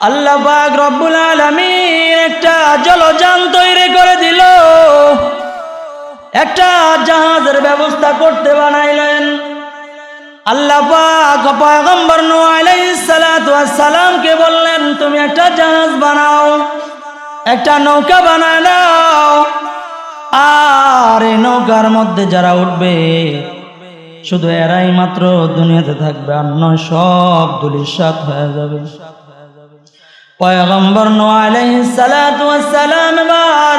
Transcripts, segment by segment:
আল্লাহ পাক রব্বুল আলামিন একটা জলযান তৈরি করে দিল। একটা জাহাজের ব্যবস্থা করতে বানাইলেন। আল্লাহ পাক পয়গম্বর নূহ আলাইহিস সালাতু বললেন, তুমি একটা জাহাজ বানাও, একটা নৌকা বানায় নাও। আর নৌকার মধ্যে যারা উঠবে, শুধু এরাই মাত্র দুনিয়াতে থাকবে, আর নয় সব দুলিশাত হয়ে যাবে। পয়গম্বর সালাম এবার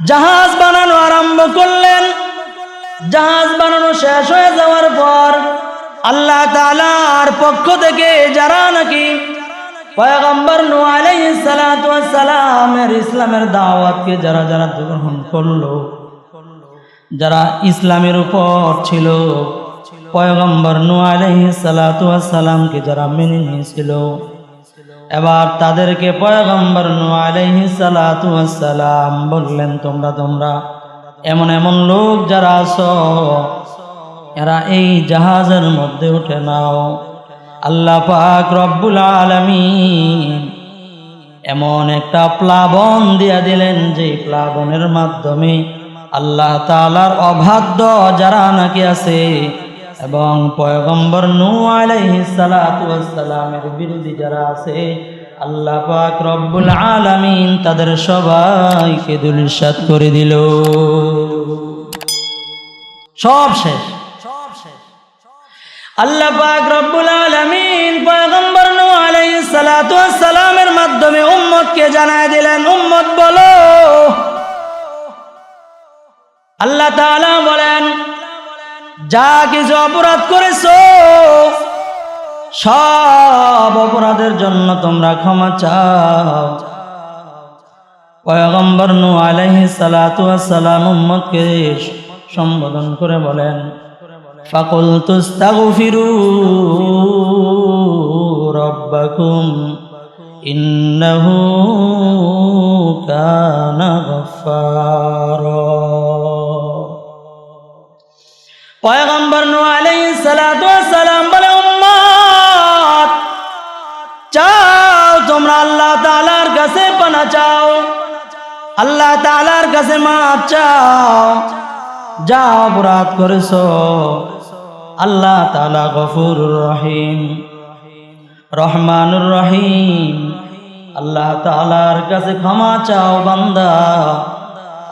জাহাজ বানানো আরম্ভ করলেন। জাহাজ বানানো শেষ হয়ে যাওয়ার পর আল্লাহ তাআলার পক্ষ থেকে যারা নাকি পয়গম্বর সালামের ইসলামের দাওয়াতকে যারা যারা গ্রহণ করল, যারা ইসলামের উপর ছিল, পয়গম্বর নূহ আলাইহিস সালাতু ওয়াস সালামকে যারা মেনে নিয়েছিল এবার তাদেরকে পয়গম্বর নূহ আলাইহিস সালাতু সালাম বললেন, তোমরা তোমরা, এমন এমন লোক যারা আছো, এরা এই জাহাজের মধ্যে উঠে নাও। আল্লাহ পাক রব্বুল আলামিন এমন একটা প্লাবন দিয়া দিলেন যে প্লাবনের মাধ্যমে আল্লাহ তালার অবাধ্য যারা নাকি আছে এবং পয়গম্বর নূ আলাইহিস সালাতু ওয়াস সালামের বিরোধী যারা আছে, আল্লাহ পাক রব্বুল আলামিন তাদের সবাইকে দুলিশাত করে দিল। সব শেষ। আল্লাহ পাক রব্বুল আলামিন পয়গম্বর নূহ আলাইহিস সালাতু সালামের মাধ্যমে উম্মতকে জানায় দিলেন, উম্মত বলো। আল্লাহ তাআলা বলেন যা কিছু অপরাধ করেছ, সব অপরাধের জন্য তোমরা ক্ষমা চাও। পয়গম্বর নু আলহি সালাম উম্মদকে সম্বোধন করে বলেন ফাকুল তুস্তাগু ফিরু রব্বাকুম, ইন্নাহু কানা গফারা পয়গম্বর নূহ আলাইহিস সালাতু ওয়াস সালাম বলে উম্মত চাও তোমরা আল্লাহ তাআলার কাছে পানা চাও আল্লাহ তাআলার কাছে মাপ চাও যা অপরাধ করেছ আল্লাহ তাআলা গফুরুর রহিম রহমানুর রহিম আল্লাহ তাআলার কাছে ক্ষমা চাও বান্দা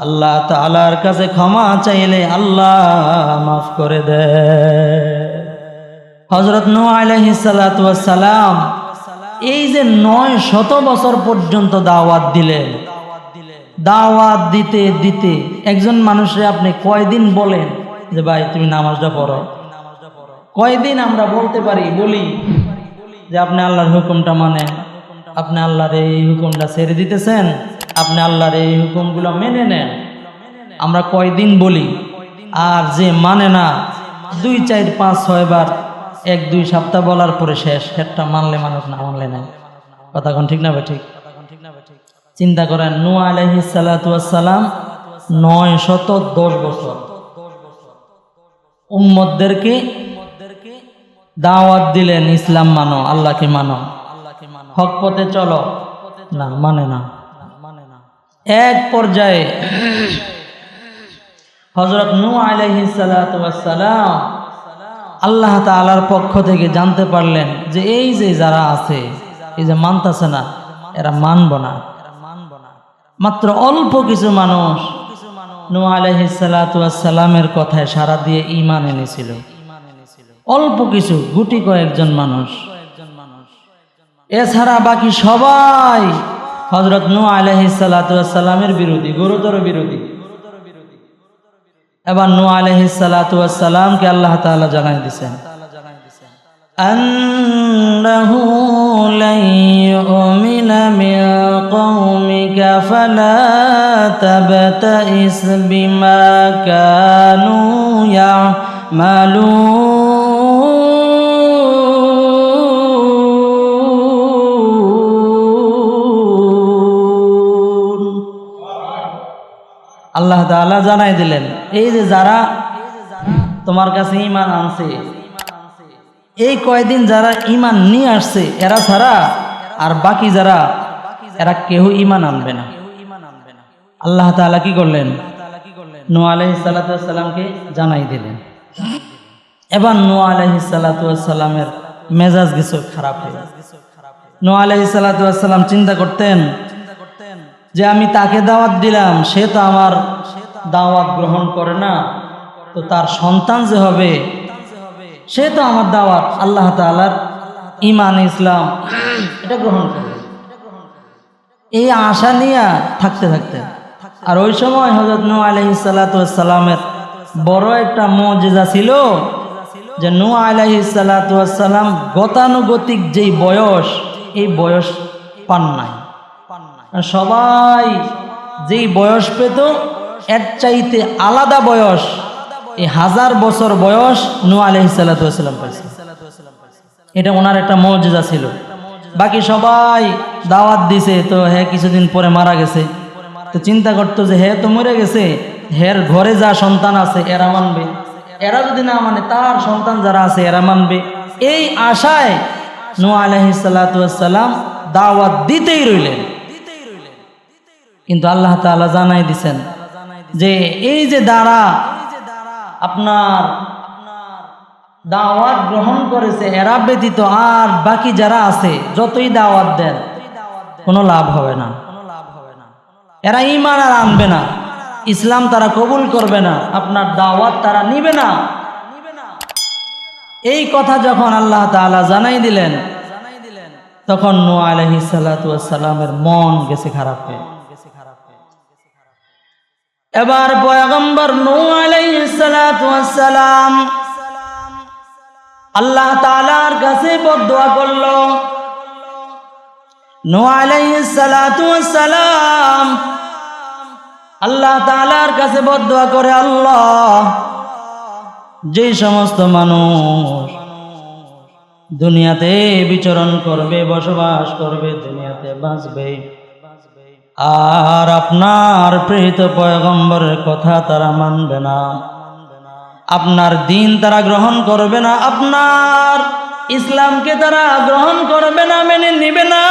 আল্লাহ তাআলার কাছে ক্ষমা চাইলে আল্লাহ মাফ করে দে। হজরত সালাম এই যে নয় শত বছর পর্যন্ত দাওয়াত দিলেন। দাওয়াত দিতে দিতে একজন মানুষে আপনি কয়দিন বলেন যে, ভাই, তুমি নামাজটা পড়ো কয়দিন আমরা বলতে পারি, বলি, যে, আপনি আল্লাহর হুকুমটা মানেন। আপনি আল্লাহর এই হুকুমটা ছেড়ে দিতেছেন। আপনি আল্লাহর এই হুকুমগুলো মেনে নেন। আমরা কয়দিন বলি, আর যে মানে না, দুই, চার, পাঁচ, ছয় বার, এক, দুই সপ্তাহ বলার পরে শেষ। সেটা মানলে মানুষ না মানলে নাই। কথা কোন ঠিক না ঠিক? চিন্তা করেন নু আলহি সালাম নয় শত দশ বছর। উম্মদদেরকে দাওয়াত দিলেন, ইসলাম মানো, আল্লাহকে মানো। হক পথে চলো। না মানে না। এক পর্যায়ে হজরত নু আলহি সালাম আল্লাহ তালার পক্ষ থেকে জানতে পারলেন যে এই যে যারা আছে, এই যে মানতেছে না, এরা মানব না। মাত্র অল্প কিছু মানুষ নু আলহি সালামের কথায় সারা দিয়ে ইমান এনেছিল। অল্প কিছু, গুটি কয়েকজন মানুষ। এছাড়া বাকি সবাই হজরত নু আলহি সালামের বিরোধী গুরুতর বিরোধী এবার নু আলহি সালামকে আল্লাহ তাআলা জানাই দিছেন أنه لن يؤمن من قومك فلا تبتئس بما كانوا يعملون আল্লাহ তাআলা জানাই দিলেন, এই যে যারা তোমার কাছে ইমান আনছে, এই কয়দিন যারা ইমান নিয়ে আসছে, এরা ছাড়া আর বাকি যারা, এরা কেউ ইমান আনবে না। আল্লাহ তাআলা কি করলেন? নু আলহি জানাই দিলেন। এবার নু আলহি সাল্লাতামের মেজাজ কিছু খারাপ হয়ে নু আলহি সাল্লাতাম চিন্তা করতেন যে আমি তাকে দাওয়াত দিলাম, সে তো আমার দাওয়াত গ্রহণ করে না। তো তার সন্তান যে হবে, সে তো আমার দাওয়াত। আল্লাহ তালার ইমান ইসলাম, এটা গ্রহণ করবে এই আশা নিয়ে থাকতে থাকতে। আর ওই সময় হজরত নু আলহি সাল্লাতামের বড় একটা মজেজা ছিল যে নু আলহি সাল্লাতাম গতানুগতিক যেই বয়স, এই বয়স পান নাই। সবাই যেই বয়স পেত, এর চাইতে আলাদা বয়স, এই হাজার বছর বয়স নু আলহি সাল্লাতাম পাইছে। এটা ওনার একটা মর্যাদা ছিল। বাকি সবাই দাওয়াত দিছে, তো হ্যাঁ কিছুদিন পরে মারা গেছে। তো চিন্তা করতো যে হ্যাঁ তো মরে গেছে, হের ঘরে যা সন্তান আছে, এরা মানবে। এরা যদি না মানে তার সন্তান যারা আছে, এরা মানবে। এই আশায় নু আলহি সাল্লাম দাওয়াত দিতেই রইলেন। কিন্তু আল্লাহ তাআলা জানাই দিছেন যে এই যে দ্বারা আপনার দাওয়াত গ্রহণ করেছে, এরা ব্যতীত আর বাকি যারা আছে, যতই দাওয়াত দেন, কোনো লাভ হবে না। এরা ইমান আর আনবে না। ইসলাম তারা কবুল করবে না। আপনার দাওয়াত তারা নিবে না। এই কথা যখন আল্লাহ তাআলা জানাই দিলেন, তখন নোয়া আলহি মন গেছে খারাপ হয়ে। এবার পয়গম্বর নু আলাইহিস সালাতু ওয়াস সালাম আল্লাহ তালার কাছে বদদুয়া করল। নু আলাইহিস সালাতু ওয়াস সালাম আল্লাহ তাআলার কাছে বদদুয়া করে, আল্লাহ যে সমস্ত মানুষ দুনিয়াতে বিচরণ করবে, বসবাস করবে, দুনিয়াতে বাঁচবে আর আপনার প্রেরিত পয়গম্বরের কথা তারা মানবে না। আপনার দিন তারা গ্রহণ করবে না। আপনার ইসলামকে তারা গ্রহণ করবে না, মেনে নিবে না।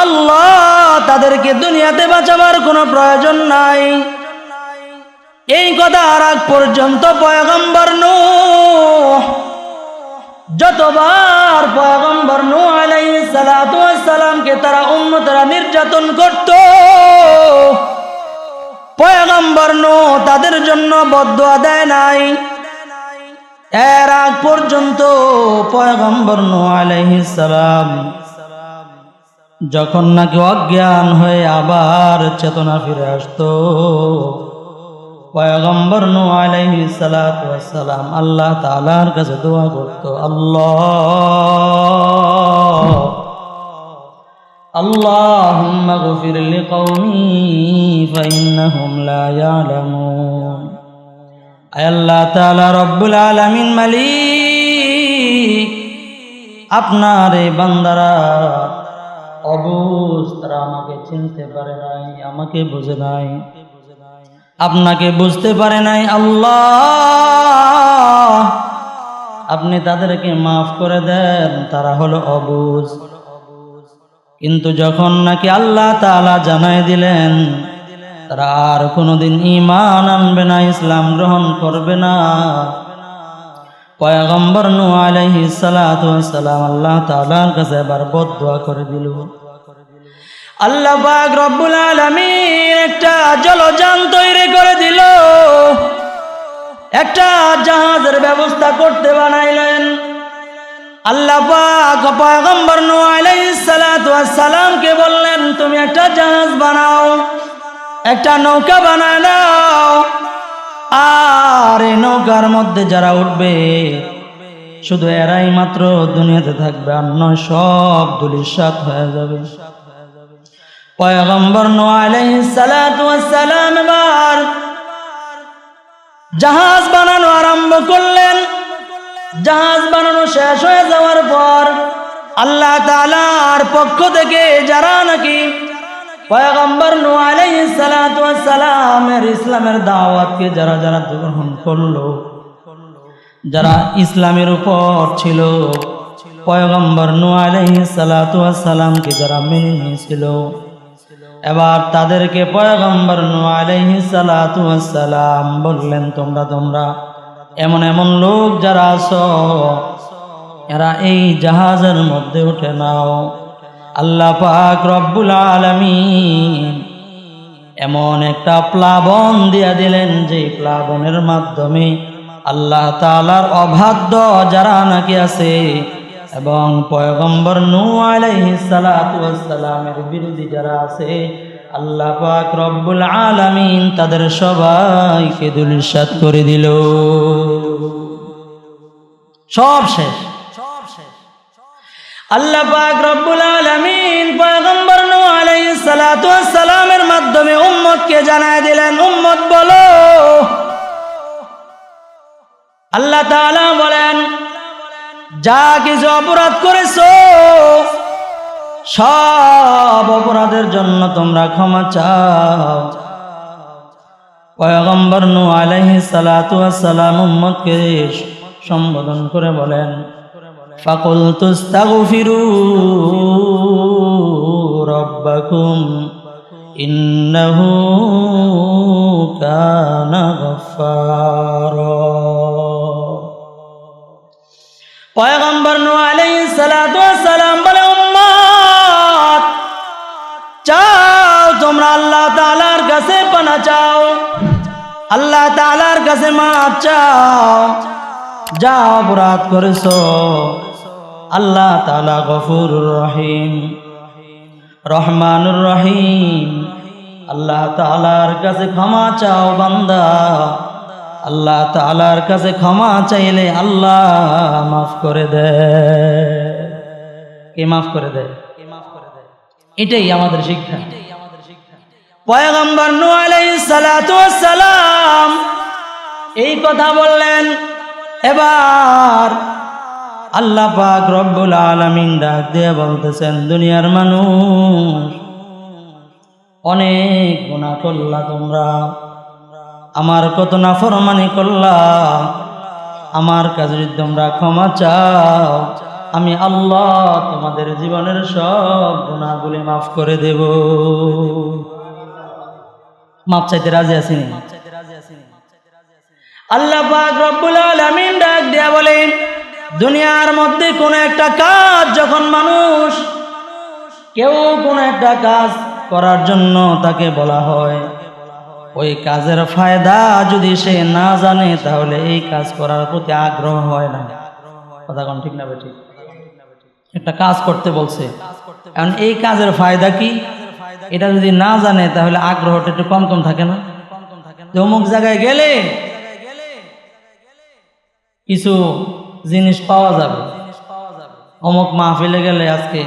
আল্লাহ, তাদেরকে দুনিয়াতে বাঁচাবার কোনো প্রয়োজন নাই। এই কথা আর পর্যন্ত পয়গম্বর নূহ যতবার পয়গম্বর নূ আলাইহিস সালাতু ওয়াস সালামকে তারা উম্মতরা নির্যাতন করত, পয়গম্বর নূহ তাদের জন্য বদদুয়া দেয় নাই। এর আগ পর্যন্ত পয়গম্বর নূহ আলাইহিস সালাম যখন নাকি অজ্ঞান হয়ে আবার চেতনা ফিরে আসতো পয়গম্বর নু আলাইহি সালাতু ওয়াসসালাম আল্লাহ তাআলার কাছে দোয়া করত আল্লাহ اللهم اغفر لقومي فإنهم لا يعلمون আয় আল্লাহ তাআলা রব্বুল আলামিন মালিক আপনার এই বান্দারা অবুজ তারা আমাকে চিনতে পারে নাই আমাকে বুঝে নাই আপনাকে বুঝতে পারে নাই আল্লাহ। আপনি তাদেরকে মাফ করে দেন, তারা হলো অবুজ। কিন্তু যখন নাকি আল্লাহ তাআলা জানাই দিলেন, তারা আর কোনোদিন ইমান আনবে না, ইসলাম গ্রহণ করবে না। পয়গম্বর নু ওয়াস সালাম আল্লাহ তাআলার কাছে এবার বদদুয়া করে দিল। আল্লাহ রব্বুল আলামিন একটা দিল একটা জাহাজের ব্যবস্থা করতে বানাইলেন। আল্লাহ পাক পয়গম্বর নূহ আলাইহিস সালাতু সালামকে বললেন, তুমি একটা জাহাজ বানাও, একটা নৌকা বানায় নাও। আর এই নৌকার মধ্যে যারা উঠবে, শুধু এরাই মাত্র দুনিয়াতে থাকবে, আর নয়, সব দুলিশাত হয়ে যাবে। পয়গম্বর নূহ আলাইহিস সালাতু ওয়াস সালাম এবার জাহাজ বানানো আরম্ভ করলেন। জাহাজ বানানো শেষ হয়ে যাওয়ার পর আল্লাহ তাআলার পক্ষ থেকে যারা নাকি পয়গম্বর সালামের ইসলামের দাওয়াতকে যারা যারা গ্রহণ করল, যারা ইসলামের উপর ছিল, পয়গম্বর নু আলাইহিস সালাতু ওয়াস যারা মেনে নিয়েছিল এবার তাদেরকে পয়গম্বর ওয়াস সালাম বললেন, তোমরা তোমরা, এমন এমন লোক যারা আছো, এরা এই জাহাজের মধ্যে উঠে নাও। আল্লাহ পাক রব্বুল আলামিন এমন একটা প্লাবন দিয়া দিলেন যে প্লাবনের মাধ্যমে আল্লাহ তালার অবাধ্য যারা নাকি আছে এবং পয়গম্বর নূ আলাইহিস সালাতু ওয়াস সালামের বিরোধী যারা আছে, আল্লাহ পাক রব্বুল আলামিন তাদের সবাইকে দুলিশাত করে দিল। সব শেষ। আল্লাহ পাক রব্বুল আলামিন পয়গম্বর সালামের মাধ্যমে উম্মতকে জানায় দিলেন, উম্মত বলো। আল্লাহ বলেন যা কিছু অপরাধ করেছ, সব অপরাধের জন্য তোমরা ক্ষমা চাও। পয়গম্বর নু আলহি সালাতাম উম্মদকে সম্বোধন করে বলেন ফাকুল তুস্তা ফিরু রব্বাকুম, ইন্নাহু কানা গফারা পয়গম্বর ওয়াস সালাম বলে, উম্মত, চাও তোমরা আল্লাহ তাআলার কাছে পানা চাও। আল্লাহ তাআলার কাছে মাপ চাও। যা অপরাধ করেছ। আল্লাহ তালা গফুরুর রহিম, রহমানুর রহিম। আল্লাহ তালার কাছে ক্ষমা চাও বান্দা। আল্লাহ তালার কাছে ক্ষমা চাইলে আল্লাহ মাফ করে দেয় কে মাফ করে দেয় এটাই আমাদের শিক্ষা। পয়গম্বর ওয়াস সালাম এই কথা বললেন, এবার আল্লাহ পাক রব্বুল আলামিন ডাক দিয়ে বলতেছেন, দুনিয়ার মানুষ, অনেক গুণা করলা তোমরা। আমার কত না ফরমানি করলা আমার কাছে যদি তোমরা ক্ষমা চাও, আমি আল্লাহ তোমাদের জীবনের সব গুণাগুলি মাফ করে দেব। মাপ চাইতে রাজি আছিনি? আল্লাহ পাক রব্বুল আলামিন ডাক দিয়া বলেন, দুনিয়ার মধ্যে কোনো একটা কাজ যখন মানুষ, কেউ কোনো একটা কাজ করার জন্য তাকে বলা হয়। ওই কাজের ফায়দা যদি সে না জানে, তাহলে এই কাজ করার প্রতি আগ্রহ হয় না। কথা কোন ঠিক না বেঠিক? একটা কাজ করতে বলছে। এখন এই কাজের ফায়দা কি? এটা যদি না জানে, তাহলে আগ্রহটা একটু কম কম থাকে না? অমুক জায়গায় গেলে কিছু জিনিস পাওয়া যাবে। অমুক মাহফিলে গেলে আজকে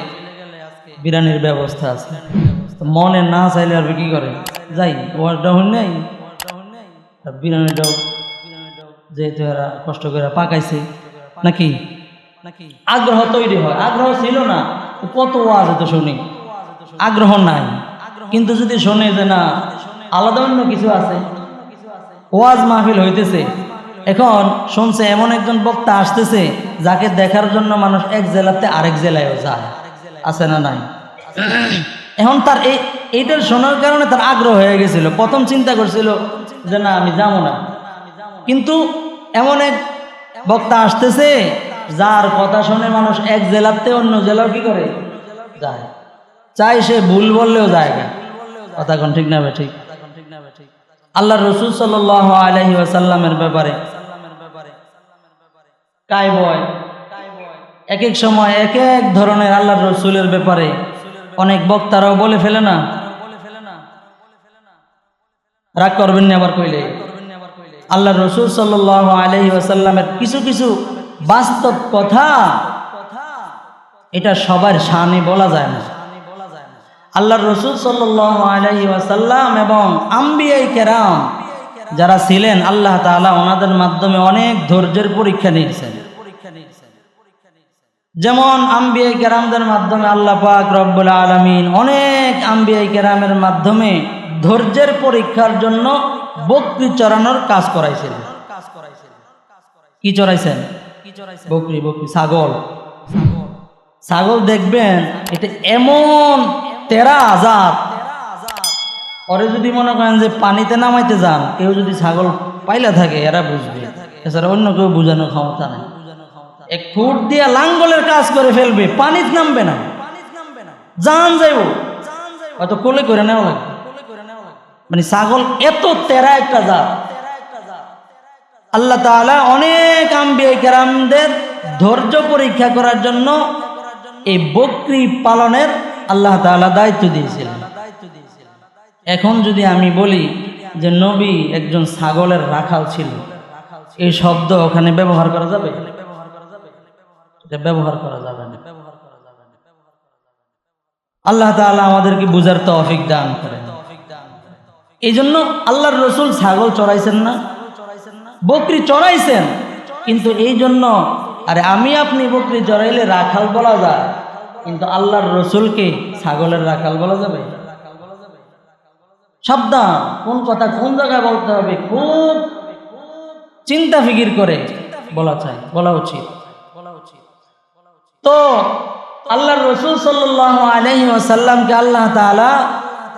বিরিয়ানির ব্যবস্থা আছে। মনে না চাইলে আর কি করে? যাই ওয়ারটা হন নাই। বিরিয়ানিটাও যেহেতু এরা কষ্ট করে পাকাইছে, নাকি? আগ্রহ তৈরি হয়, আগ্রহ ছিল না কত ওয়াজ তো শুনি। আগ্রহ নাই। কিন্তু যদি শোনে যে না, আলাদা অন্য কিছু আছে। ওয়াজ মাহফিল হইতেছে। এখন শুনছে এমন একজন বক্তা আসতেছে, যাকে দেখার জন্য মানুষ এক জেলাতে আরেক জেলায়ও যায়। আছে না নাই? এখন তার এই এইটার শোনার কারণে তার আগ্রহ হয়ে গেছিল। প্রথম চিন্তা করছিল যে না, আমি যাব না। কিন্তু এমন এক বক্তা আসতেছে, যার কথা শুনে মানুষ এক জেলাতে অন্য জেলাও কি করে? যায়। চাই সে ভুল বললেও যায় না। কথা কোন ঠিক না ঠিক? আল্লাহ রসুল সাল আলহি আসাল্লামের ব্যাপারে কাই বয় এক এক সময় এক এক ধরনের আল্লাহ রসুলের ব্যাপারে অনেক বক্তারাও বলে ফেলে না। রাগ করবেন না আবার কইলে। আল্লাহ রসুল সাল আলহি আসাল্লামের কিছু কিছু বাস্তব কথা, এটা সবার সামনে বলা যায় না। আল্লাহ রসুল সাল্লাহ আলহি ওয়াসাল্লাম এবং আম্বিয়াই কেরাম যারা ছিলেন, আল্লাহ তালা ওনাদের মাধ্যমে অনেক ধৈর্যের পরীক্ষা নিয়েছেন। যেমন আম্বিয়াই কেরামদের মাধ্যমে আল্লাহ পাক রব্বুল আলমিন অনেক আম্বিয়াই কেরামের মাধ্যমে ধৈর্যের পরীক্ষার জন্য বকরি চড়ানোর কাজ করাইছিলেন কি চড়াইছেন? বকরি বকরি, ছাগল। ছাগল দেখবেন, এটা এমন তেরা আজাদ। পরে যদি মনে করেন যে পানিতে নামাইতে যান, কেউ যদি ছাগল পাইলা থাকে, এরা বুঝবে। এছাড়া অন্য কেউ বোঝানোর ক্ষমতা নেই। এক ফুট দিয়ে লাঙ্গলের কাজ করে ফেলবে, পানিতে নামবে না। জান যাইব। হয়তো কোলে করে নেওয়া লাগবে। মানে ছাগল এত তেরা একটা জাত। আল্লাহ তাআলা অনেক আম্বিয়া কেরামদের ধৈর্য পরীক্ষা করার জন্য এই বকরি পালনের আল্লাহ তাআলা দায়িত্ব দিয়েছিলেন। এখন যদি আমি বলি যে নবী একজন ছাগলের রাখাল ছিল, এই শব্দ ওখানে ব্যবহার করা যাবে? এটা ব্যবহার করা যাবে না। আল্লাহ তাআলা আমাদেরকে বুঝার তৌফিক দান করেন। এই জন্য আল্লাহর রসুল ছাগল চড়াইছেন না, বকরি চড়াইছেন, কিন্তু এই জন্য আরে আমি আপনি বকরি চড়াইলে রাখাল বলা যায়, কিন্তু আল্লাহর রসুলকে ছাগলের রাখাল বলা যাবে? সাবধান, কোন কথা কোন জায়গায় বলতে হবে, খুব চিন্তা ফিকির করে বলা চাই, বলা উচিত। তো আল্লাহর রসুল সাল্লাহ আলহি ওসাল্লামকে আল্লাহ তাআলা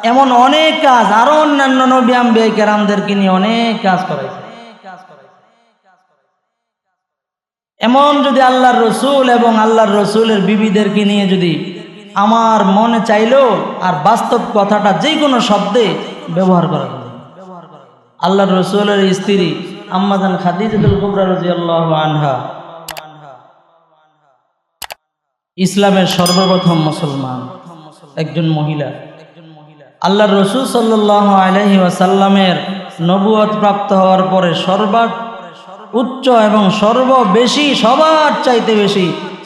এমন অনেক কাজ, আরও অন্যান্য নবী কেরামদেরকে নিয়ে অনেক কাজ করাইছে। এমন যদি আল্লাহর রসুল এবং আল্লাহর রসুলের বিবিদেরকে নিয়ে যদি আমার মনে চাইলো আর বাস্তব কথাটা যে কোনো শব্দে ব্যবহার করা আল্লাহর রসুলের স্ত্রী আম্মাদান খাদিজুল কুবরা রাদিয়াল্লাহু আনহা ইসলামের সর্বপ্রথম মুসলমান, একজন মহিলা। আল্লাহর রসুল সাল্লাহ আলহি ওয়াসাল্লামের নবুয়ত প্রাপ্ত হওয়ার পরে সর্বাত উচ্চ এবং সর্ববেশি, সবার চাইতে বেশি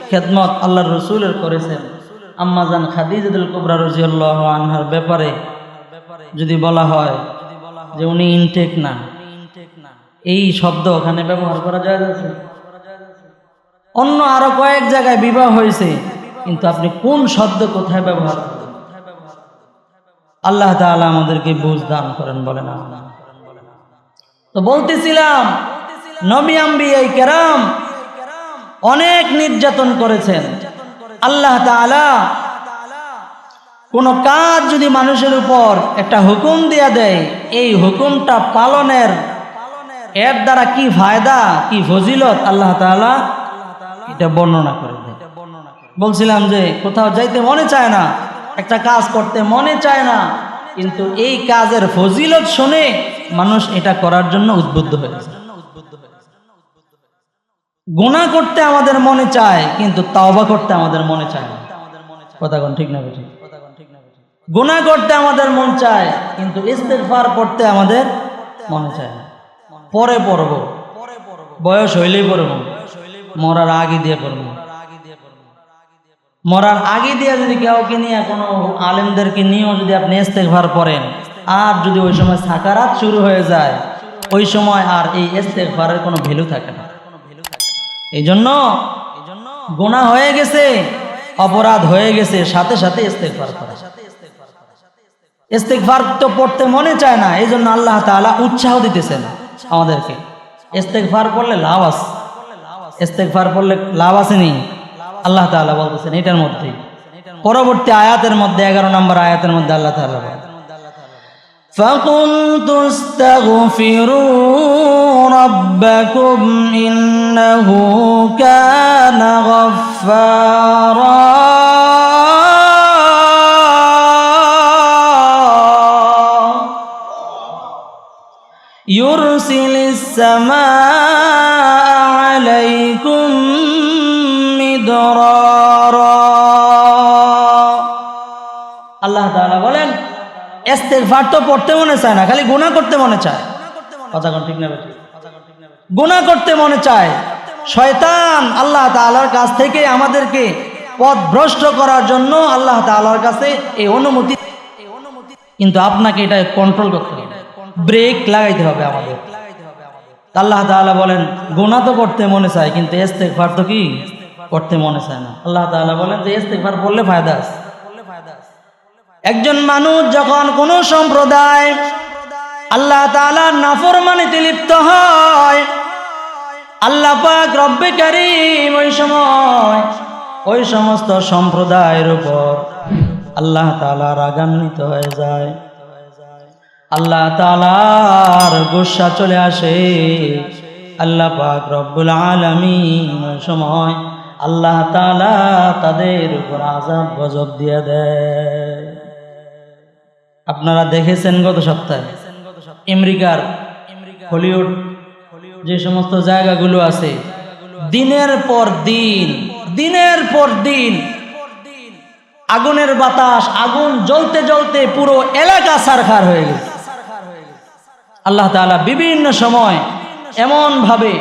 খেদমত আল্লাহ রসুলের করেছেন। আম্মাজান খাদিজুল কুবরা রাজিয়াল্লাহ আনহার ব্যাপারে যদি বলা হয় যে উনি ইনটেক না। এই শব্দ ওখানে ব্যবহার করা যায় অন্য আরও কয়েক জায়গায় বিবাহ হয়েছে, কিন্তু আপনি কোন শব্দ কোথায় ব্যবহার আল্লাহ তাআলা আমাদেরকে বুঝ দান করেন, বলেন। তো বলতেছিলাম, নবী আম্বিয়াই কেরাম অনেক নির্যাতন করেছেন আল্লাহ তাআলা কোন কাজ যদি মানুষের উপর একটা হুকুম দিয়া দেয়, এই হুকুমটা পালনের এর দ্বারা কি ফায়দা, কি ফজিলত, আল্লাহ তাআলা এটা বর্ণনা করে দেয়। বলছিলাম যে কোথাও যাইতে মনে চায় না, একটা কাজ করতে মনে চায় না, কিন্তু এই কাজের ফজিলত শুনে মানুষ এটা করার জন্য উদ্বুদ্ধ হয়েছে গুণা করতে আমাদের মনে চায়, কিন্তু তাওবা করতে আমাদের মনে চায় না। কথা কোন ঠিক না বেঠিক গুণা করতে আমাদের মন চায়, কিন্তু ইস্তেগফার করতে আমাদের মনে চায় না। পরে পড়ব। বয়স হইলেই পড়ব। মরার আগে দিয়ে পড়ব মরার আগে দিয়ে যদি কাউকে নিয়ে, কোনো আলেমদেরকে নিয়েও যদি আপনি ইস্তেগফার পড়েন আর যদি ওই সময় সাকারাত শুরু হয়ে যায়, ওই সময় আর এই ইস্তেগফারের কোনো ভ্যালু থাকে না। এই জন্য গুণা হয়ে গেছে, অপরাধ হয়ে গেছে, সাথে সাথে ইস্তেগফার করা। ইস্তেগফার তো পড়তে মনে চায় না এই জন্য আল্লাহ তাআলা উৎসাহ দিতেছেন আমাদেরকে। ইস্তেগফার করলে লাভ আছে। ইস্তেগফার করলে লাভ আছে নি আল্লাহ তাআলা বলতেছেন এটার মধ্যে পরবর্তী আয়াতের মধ্যে এগারো নম্বর আয়াতের মধ্যে আল্লাহ তাআলা বলেন فقلت استغفروا ربكم إنه كان غفارا يرسل السماء عليكم مدرارا আল্লাহ তাআলা বলেন ইস্তেগফার তো পড়তে মনে চায় না খালি গুনাহ করতে মনে চায় কথা কোন ঠিক না বেঠিক? গুনাহ করতে মনে চায় শয়তান আল্লাহ তাআলার কাছ থেকে আমাদেরকে পথ ভ্রষ্ট করার জন্য আল্লাহ তাআলার কাছে এই অনুমতি কিন্তু আপনাকে এটা কন্ট্রোল করতে হবে ব্রেক লাগাইতে হবে আমাদের আল্লাহ তাআলা বলেন, গুনাহ তো করতে মনে চায়, কিন্তু ইস্তেগফার তো কি? করতে মনে চায় না। আল্লাহ তাআলা বলেন যে ইস্তেগফার পড়লে ফায়দা আছে। একজন মানুষ যখন কোন সম্প্রদায় আল্লাহ তাআলার নাফরমানিতে লিপ্ত হয়, আল্লাহ পাক ওই সময় ওই সমস্ত সম্প্রদায়ের উপর আল্লাহ তাআলা রাগান্বিত হয়ে যায়। আল্লাহ তাআলার গুসা চলে আসে। আল্লাহ পাক রব্বুল আলামিন ওই সময় আল্লাহ তাআলা তাদের উপর আযাব, গজব দিয়ে দেয়। আপনারা দেখেছেন গত সপ্তাহে আমেরিকার হলিউড, যে সমস্ত জায়গাগুলো আছে, দিনের পর দিন, দিনের পর দিন আগুনের বাতাস, আগুন জ্বলতে জ্বলতে পুরো এলাকা সারখার হয়ে গেছে। আল্লাহ তাআলা বিভিন্ন সময় এমন ভাবে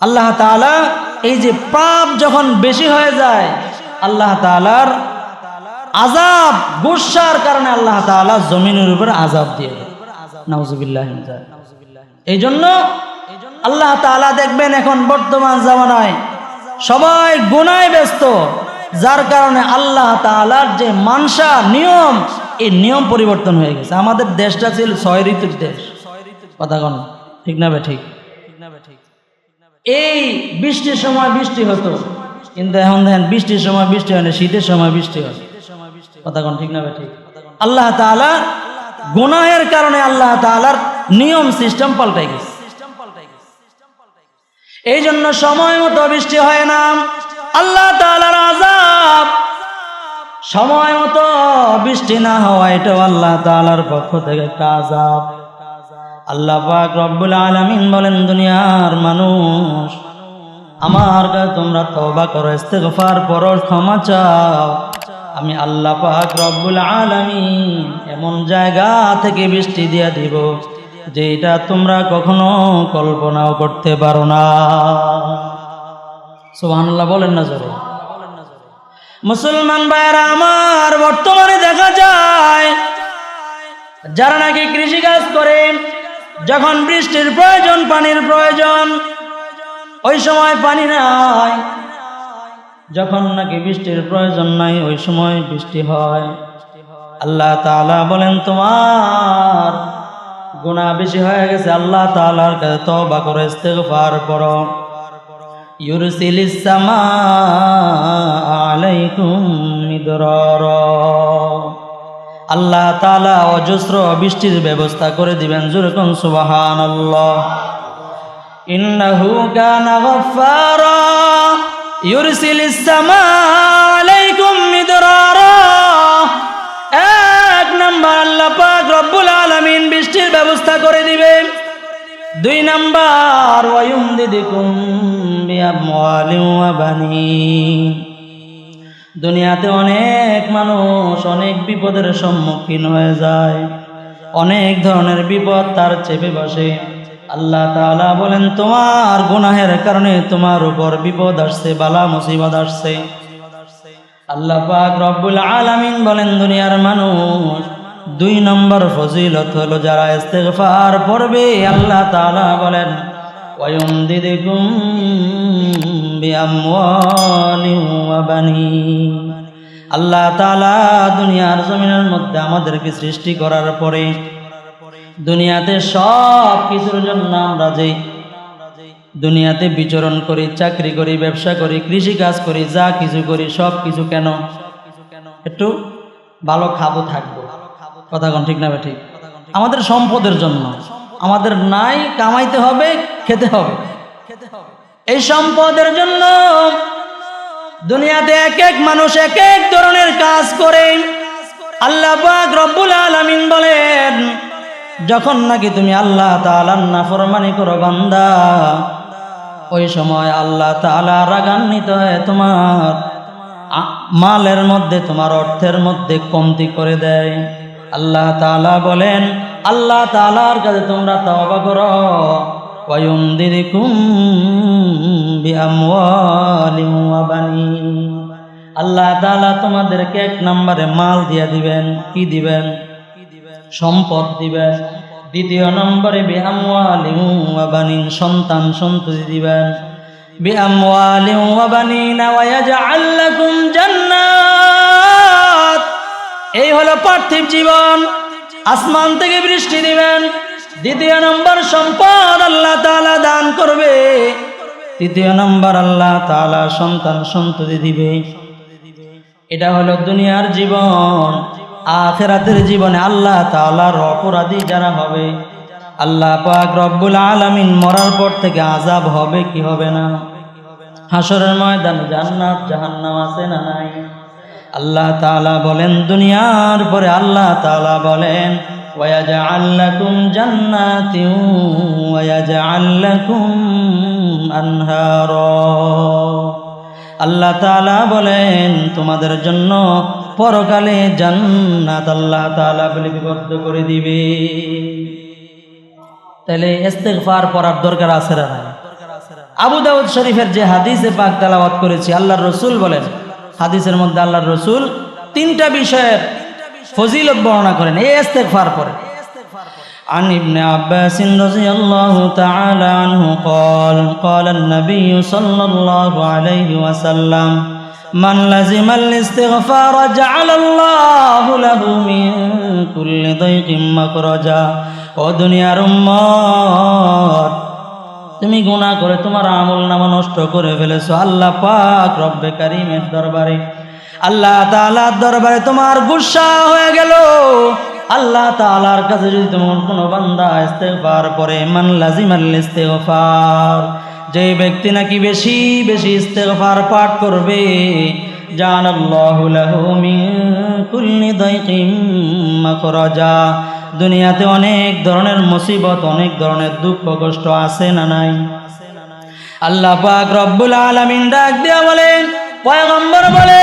আল্লাহ তাআলা এই যে পাপ যখন বেশি হয়ে যায়, আল্লাহ তাআলার আজাব গুসার কারণে আল্লাহ তাআলা জমিনের উপর আজাব দিয়ে দেয়। এই জন্য আল্লাহ তাআলা দেখবেন এখন বর্তমান জামানায় সবাই গুনায় ব্যস্ত, যার কারণে আল্লাহ তাআলার যে মানসা, নিয়ম এই নিয়ম পরিবর্তন হয়ে গেছে। আমাদের দেশটা ছিল ছয় ঋতুর দেশ। কথা কন ঠিক না ঠিক? এই বৃষ্টির সময় বৃষ্টি হতো। কিন্তু এখন দেখেন, বৃষ্টির সময় বৃষ্টি হয় না শীতের সময় বৃষ্টি হয় কথা কোন ঠিক না ঠিক? আল্লাহ তাআলা গুনাহের কারণে আল্লাহ তাআলার নিয়ম সিস্টেম পাল্টাই গেছে। এই জন্য সময় মতো বৃষ্টি হয় না। আল্লাহ তাআলার আযাব সময় মতো বৃষ্টি না হওয়া এটাও আল্লাহ তাআলার পক্ষ থেকে একটা আযাব। আল্লাহ পাক রব্বুল আলামিন বলেন, দুনিয়ার মানুষ, আমার কাছে তোমরা তওবা করো, ইস্তেগফার করো ক্ষমা চাও। আমি আল্লাহ পাক রব্বুল আলামিন এমন জায়গা থেকে বৃষ্টি দিয়ে দিব, যেটা তোমরা কখনো কল্পনাও করতে পারো না। সুবহানাল্লাহ বলেন না জোরে। মুসলমান ভাইয়েরা, আমার বর্তমানে দেখা যায়, যারা নাকি কৃষিকাজ করে, যখন বৃষ্টির প্রয়োজন, পানির প্রয়োজন, ওই সময় পানি নাই। যখন নাকি বৃষ্টির প্রয়োজন নাই, ওই সময় বৃষ্টি হয়। আল্লাহ তাআলা বলেন, তোমার গুনাহ বেশি হয়ে গেছে। আল্লাহ তাআলার কাছে তওবা করে, ইস্তেগফার করো। ইউরসিলিস সামা আলাইকুম মিদরারা। আল্লাহ তালা অজস্র বৃষ্টির ব্যবস্থা করে দিবেন যেরকম সুবহানাল্লাহ। ইন্নাহু কানা গফফারা। ইউরসিলিস সামা আলাইকুম মিদরারা। দুই নাম্বার, ওয়ায়ুমদিদিকুম বিআমওয়ালিন ওয়া বানিন। দুনিয়াতে অনেক মানুষ অনেক বিপদের সম্মুখীন হয়ে যায়। অনেক ধরনের বিপদ তার চেপে বসে। আল্লাহ তাআলা বলেন, তোমার গুনাহের কারণে তোমার উপর বিপদ আসছে, বালা মুসিবত আসছে। আল্লাহ পাক রব্বুল আলামিন বলেন, দুনিয়ার মানুষ দুই নম্বর ফজিলত হলো যারা ইস্তেগফার পড়বে, আল্লাহ তাআলা বলেন, ওয়ায়ুমদিদুকুম বিআমওয়ালিন ওয়া বানিন। আল্লাহ তাআলা দুনিয়ার জমিনের মধ্যে আমাদেরকে সৃষ্টি করার পরে, দুনিয়াতে সব কিছুর জন্য আমরা যে দুনিয়াতে বিচরণ করি, চাকরি করি, ব্যবসা করি কৃষি কাজ করি, যা কিছু করি সব কিছু কেন? একটু ভালো খাব থাকব। কথা কোন ঠিক না ঠিক? আমাদের সম্পদের জন্য। আমাদের নাই, কামাইতে হবে, খেতে হবে। এই সম্পদের জন্য দুনিয়াতে এক এক মানুষ এক এক ধরনের কাজ করে। আল্লাহ রব্বুল আলামিন বলেন, যখন নাকি তুমি আল্লাহ তাআলার নাফরমানি করো বান্দা, ওই সময় আল্লাহ তাআলা রাগান্বিত হয়ে তোমার মালের মধ্যে, তোমার অর্থের মধ্যে কমতি করে দেয়। আল্লাহ তালা বলেন, আল্লাহ তাআলার কাছে তোমরা তওবা করো। আল্লাহ তাআলা তোমাদেরকে এক নম্বরে মাল দিয়ে দিবেন, কি দিবেন? সম্পদ দিবেন। দ্বিতীয় নম্বরে বানিন, সন্তান সন্ততি দিবেন। বিআমওয়ালিন এই হলো পার্থিব জীবন। আসমান থেকে বৃষ্টি দিবেন। দ্বিতীয় নম্বর সম্পদ আল্লাহ তাআলা দান করবে। তৃতীয় নম্বর আল্লাহ তাআলা সন্তান সন্ততি দিবে। এটা হলো দুনিয়ার জীবন। আখেরাতের জীবনে আল্লাহ তাআলার অপরাধী যারা হবে, আল্লাহ পাক রব্বুল আলামিন মরার পর থেকে আজাব হবে কি হবে না? হাসরের ময়দান জান্নাত, জাহান্নাম আছে না নাই? আল্লাহ তালা বলেন, দুনিয়ার পরে আল্লাহ তালা বলেন আল্লাহ তালা বলেন, তোমাদের জন্য পরকালে জান্নাত আল্লাহ তালা লিপিবদ্ধ করে দিবে। তাহলে ইস্তেকফার পড়ার দরকার আছে না আবু দাউদ শরীফের যে হাদিসে পাক তালাবাদ করেছি, আল্লাহর রসুল বলেন হাদিসের মধ্যে আল্লাহর রসুল তিনটা বিষয়ের ফজিলত বর্ণনা করেন এই ইস্তেগফার পরে عن ابن عباس رضي الله تعالى عنه قال قال النبي صلى الله عليه وسلم من لزم الاستغفار جعل الله له من كل ضيق مخرجا ও দুনিয়ার উম্মত তুমি গুণা করে তোমার আমল নামা নষ্ট করে ফেলেছো। আল্লাহ পাক রব্বে কারিমের দরবারে, আল্লাহ তাআলার দরবারে তোমার গুসা হয়ে গেল। আল্লাহ তাআলার কাছে যদি তোমার কোনো বান্দা ইস্তেগফার পরে মান লাজিমাল ইস্তেগফার যে ব্যক্তি নাকি বেশি বেশি ইস্তেগফার পাঠ করবে, জানাল্লাহু লাহু মিন কুল্লি দাইকিম মাখরাজা। দুনিয়াতে অনেক ধরনের মুসিবত, অনেক ধরনের দুঃখ, কষ্ট আছে না নাই? আল্লাহ পাক রব্বুল আলামিন ডাক দিয়া বলেন, পয়গম্বর বলে,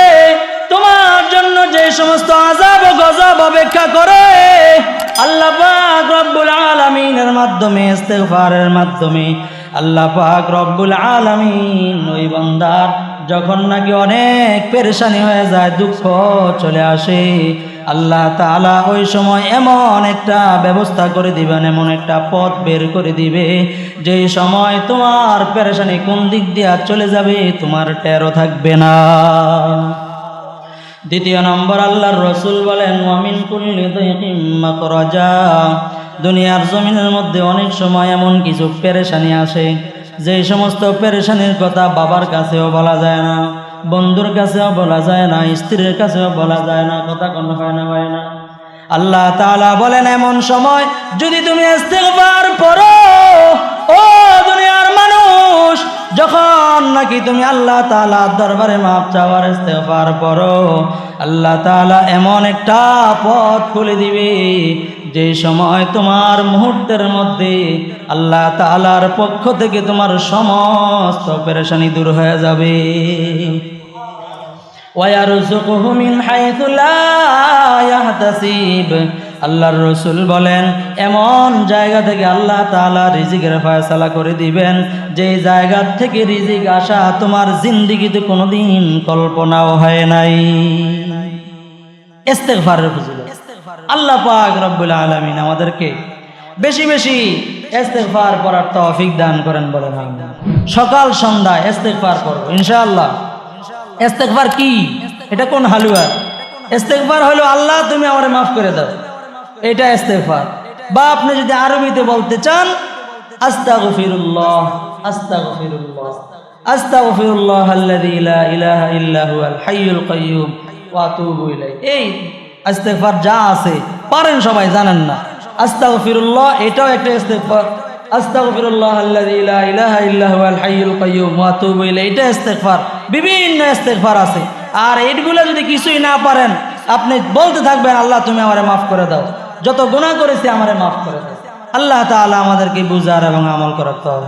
তোমার জন্য যে সমস্ত আজাব ও গজব অপেক্ষা করে আল্লাহ পাক রব্বুল আলামিনের মাধ্যমে, ইস্তেগফারের মাধ্যমে আল্লাহ পাক রব্বুল আলামিন ওই বান্দার যখন নাকি অনেক পেরেশানি হয়ে যায়, দুঃখ চলে আসে, আল্লাহ তাআলা ওই সময় এমন একটা ব্যবস্থা করে দিবেন, এমন একটা পথ বের করে দিবে যে সময় তোমার পেরেশানি কোন দিক দিয়া চলে যাবে, তোমার টেরো থাকবে না। দ্বিতীয় নম্বর, আল্লাহর রসুল বলেন, ওয়ামিন কুল্লি দুনিয়ার জমিনের মধ্যে অনেক সময় এমন কিছু পেরেশানি আসে, যে সমস্ত পেরেশানির কথা বাবার কাছেও বলা যায় না, বন্ধুর কাছেও বলা যায় না, স্ত্রীর কাছেও বলা যায় না, কথা কোনো হয় না হয় না। আল্লাহ তালা বলেন, এমন সময় যদি তুমি ইস্তেগফার পড়ো ও দুনিয়ার মানুষ যখন নাকি তুমি আল্লাহ তালা দরবারে মাপ চাওয়ার ইস্তেফার করো, আল্লাহ তালা এমন একটা পথ খুলে দিবে যে সময় তোমার মুহূর্তের মধ্যে আল্লাহ তালার পক্ষ থেকে তোমার সমস্ত পেরেশানি দূর হয়ে যাবে। ওয়ারুজুকুহু মিন আল্লাহর রসুল বলেন, এমন জায়গা থেকে আল্লাহ তালা রিজিকের ফয়সালা করে দিবেন যে জায়গা থেকে রিজিক আসা তোমার জিন্দিগিতে কোনোদিন কল্পনাও হয় নাই। আল্লাহ পাক রব্বুল আলামিন আমাদেরকে বেশি বেশি ইস্তেগফার পড়ার তৌফিক দান করেন বলে সকাল, সন্ধ্যা ইস্তেগফার করব, ইনশাআল্লাহ। ইস্তেগফার কি? এটা কোন হালুয়া? ইস্তেগফার হলো, আল্লাহ, তুমি আমারে মাফ করে দাও। এটা ইস্তেগফার। বা আপনি যদি আরবিতে বলতে চান, আস্তাগফিরুল্লাহ আস্তাগফিরুল্লাহ আস্তাগফিরুল্লাহ আল্লাযী লা ইলাহা ইল্লা হুয়াল হাইয়ুল কাইয়্যুম ওয়া আতুবু ইলাইহি। এই ইস্তেগফার যা আছে, পারেন সবাই, জানেন না। আস্তাগফিরুল্লাহ, এটাও একটা ইস্তেগফার। আস্তাগফিরুল্লাহ আল্লাযী লা ইলাহা ইল্লা হুয়াল হাইয়ুল কাইয়্যুম ওয়া আতুবু ইলাইহি, এটা ইস্তেগফার। বিভিন্ন ইস্তেগফার আছে। আর এইগুলো যদি কিছুই না পারেন, আপনি বলতে থাকবেন, আল্লাহ, তুমি আমারে মাফ করে দাও। যত গুণা করেছি আমারে মাফ করে আল্লাহ তালা আমাদেরকে বুঝার এবং আমল করার